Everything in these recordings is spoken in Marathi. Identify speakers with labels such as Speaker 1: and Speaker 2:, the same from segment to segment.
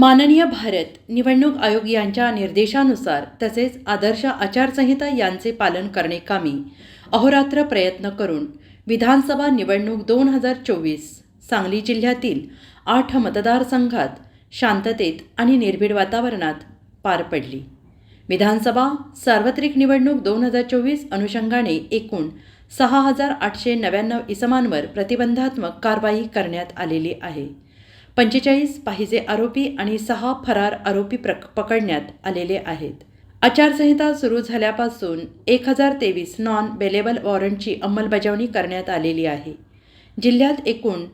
Speaker 1: माननीय भारत निवडणूक आयोग यांच्या निर्देशानुसार तसेच आदर्श आचारसंहिता यांचे पालन करणे कामी अहोरात्र प्रयत्न करून विधानसभा निवडणूक दोन हजार चोवीस सांगली जिल्ह्यातील आठ मतदारसंघात शांततेत आणि निर्भीड वातावरणात पार पडली. विधानसभा सार्वत्रिक निवडणूक दोन हजार चोवीस अनुषंगाने एकूण सहा हजार आठशे नव्याण्णव इसमांवर प्रतिबंधात्मक कारवाई करण्यात आलेली आहे. पंचेचाळीस पाहिजे आरोपी आणि सहा फरार आरोपी प्रक पकडण्यात आलेले आहेत. आचारसंहिता सुरू झाल्यापासून एक हजार तेवीस नॉन बेलेबल वॉरंटची अंमलबजावणी करण्यात आलेली आहे. जिल्ह्यात एकूण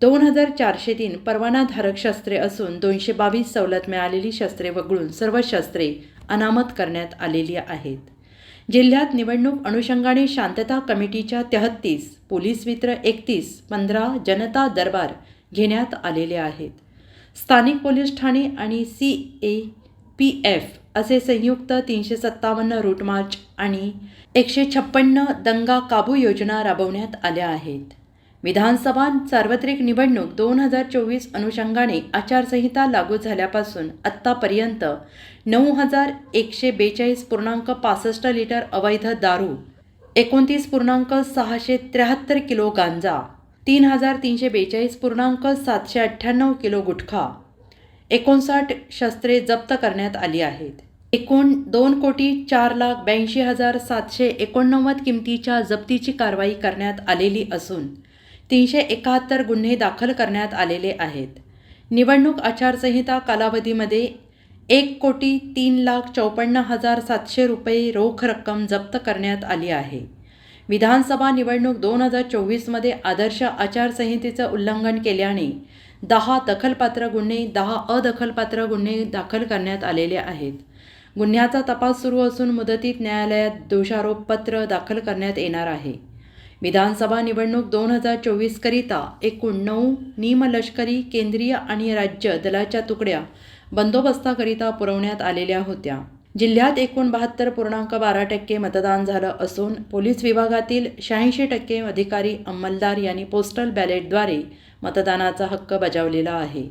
Speaker 1: दोन हजार चारशे तीन परवानाधारक शस्त्रे असून दोनशे बावीस सवलत मिळालेली शस्त्रे वगळून सर्व शस्त्रे अनामत करण्यात आलेली आहेत. जिल्ह्यात निवडणूक अनुषंगाने शांतता कमिटीच्या तेहत्तीस पोलीस मित्र एकतीस पंधरा जनता दरबार घेण्यात आलेले आहेत. स्थानिक पोलीस ठाणे आणि सी ए पी एफ असे संयुक्त तीनशे सत्तावन्न रूट मार्च आणि एकशे छप्पन्न दंगा काबू योजना राबवण्यात आल्या आहेत. विधानसभा सार्वत्रिक निवडणूक दोन हजार चोवीस अनुषंगाने आचारसंहिता लागू झाल्यापासून आत्तापर्यंत नऊ हजार एकशे बेचाळीस पूर्णांक पासष्ट लिटर अवैध दारू एकोणतीस पूर्णांक सहाशे त्र्याहत्तर किलो गांजा तीन हजार तीनशे बेचाळीस पूर्णांक सातशे अठ्ठ्याण्णव किलो गुटखा. एकोणसाठ शस्त्रे जप्त करण्यात आली आहेत. एकूण दोन कोटी चार लाख ब्याऐंशी हजार सातशे एकोणनव्वद किमतीच्या जप्तीची कारवाई करण्यात आलेली असून तीनशे एकाहत्तर गुन्हे दाखल करण्यात आलेले आहेत. निवडणूक आचारसंहिता कालावधीमध्ये एक कोटी तीन लाख चौपन्न हजार सातशे रुपये रोख रक्कम जप्त करण्यात आली आहे. विधानसभा निवडणूक दोन हजार चोवीसमध्ये आदर्श आचारसंहितेचं उल्लंघन केल्याने दहा दखलपात्र गुन्हे दहा अदखलपात्र गुन्हे दाखल करण्यात आलेले आहेत. गुन्ह्याचा तपास सुरू असून मुदतीत न्यायालयात दोषारोपपत्र दाखल करण्यात येणार आहे. विधानसभा निवडणूक दोन हजार चोवीसकरिता एकूण नऊ निमलष्करी केंद्रीय आणि राज्य दलाच्या तुकड्या बंदोबस्ताकरिता पुरवण्यात आलेल्या होत्या. जिल्ह्यात एकूण बहात्तर पूर्णांक बारा टक्के मतदान झालं असून पोलीस विभागातील शहाऐंशी टक्के अधिकारी अंमलदार यांनी पोस्टल बॅलेटद्वारे मतदानाचा हक्क बजावलेला आहे.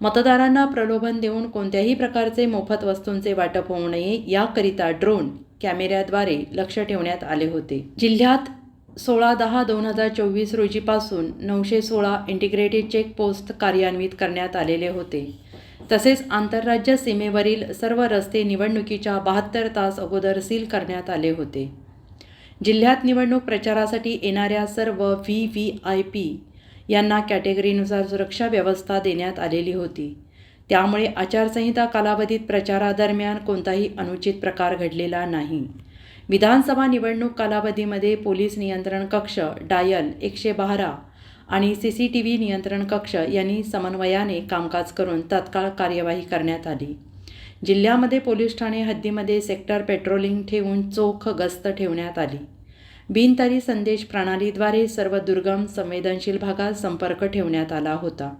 Speaker 1: मतदारांना प्रलोभन देऊन कोणत्याही प्रकारचे मोफत वस्तूंचे वाटप होऊ नये याकरिता ड्रोन कॅमेऱ्याद्वारे लक्ष ठेवण्यात आले होते. जिल्ह्यात सोळा दहा दोन हजार चोवीस रोजीपासून नऊशे सोळा इंटिग्रेटेड चेकपोस्ट कार्यान्वित करण्यात आलेले होते. तसेच आंतरराज्य सीमेवरील सर्व रस्ते निवडणुकीच्या बहात्तर तास अगोदर सील करण्यात आले होते. जिल्ह्यात निवडणूक प्रचारासाठी येणाऱ्या सर्व व्ही व्ही आय पी यांना कॅटेगरीनुसार सुरक्षा व्यवस्था देण्यात आलेली होती. त्यामुळे आचारसंहिता कालावधीत प्रचारादरम्यान कोणताही अनुचित प्रकार घडलेला नाही. विधानसभा निवडणूक कालावधीमध्ये पोलीस नियंत्रण कक्ष डायल एकशे बारा आणि सी सी टी व्ही नियंत्रण कक्ष यांनी समन्वयाने कामकाज करून तत्काळ कार्यवाही करण्यात आली. जिल्ह्यामध्ये पोलीस ठाणे हद्दीमध्ये सेक्टर पेट्रोलिंग ठेवून चोख गस्त ठेवण्यात आली. बिनतारी संदेश प्रणालीद्वारे सर्व दुर्गम संवेदनशील भागात संपर्क ठेवण्यात आला होता.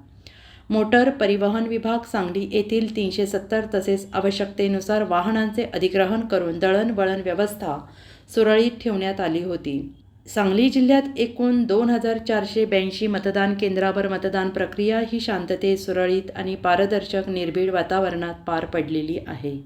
Speaker 1: मोटर परिवहन विभाग सांगली येथील तीनशे सत्तर तसेच आवश्यकतेनुसार वाहनांचे अधिग्रहण करून दळणवळण व्यवस्था सुरळीत ठेवण्यात आली होती. सांगली जिल्ह्यात एकूण दोन हजार चारशे ब्याऐंशी मतदान केंद्रावर मतदान प्रक्रिया ही शांततेत सुरळीत आणि पारदर्शक निर्भीड वातावरणात पार पडलेली आहे.